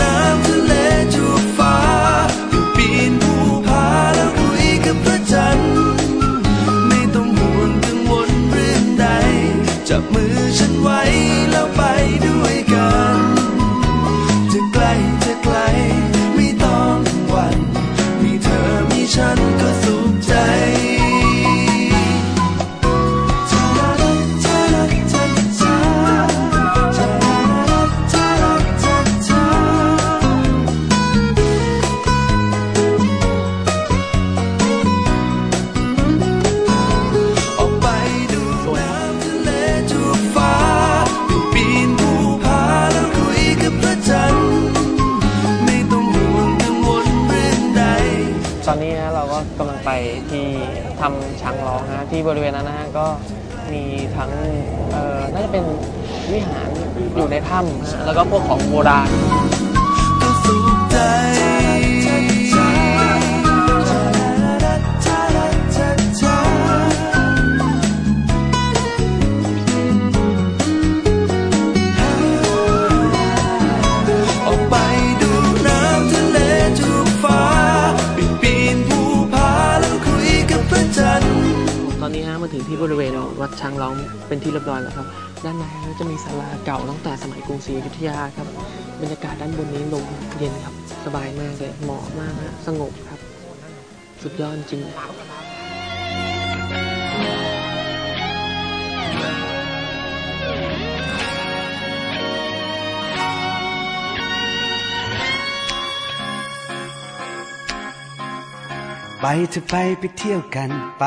น้ อนนี้นะเราก็กำลังไปที่ทำช้างร้องนะที่บริเวณนั้นนะฮะก็มีทั้งเอ่อน่าจะเป็นวิหารอยู่ในถ้ำนะแล้วก็พวกของโบราณ สุขใจ ถึงที่บริเวณวัดช้างร้องเป็นที่เรียบร้อยแล้วครับ ด้านในก็จะมีศาลาเก่าตั้งแต่สมัยกรุงศรีอยุธยาครับ บรรยากาศด้านบนนี้ลมเย็นครับ สบายมากเลยเหมาะมากฮะสงบครับ สุดยอดจริงไปเธอะไปไปเที่ยวกันไป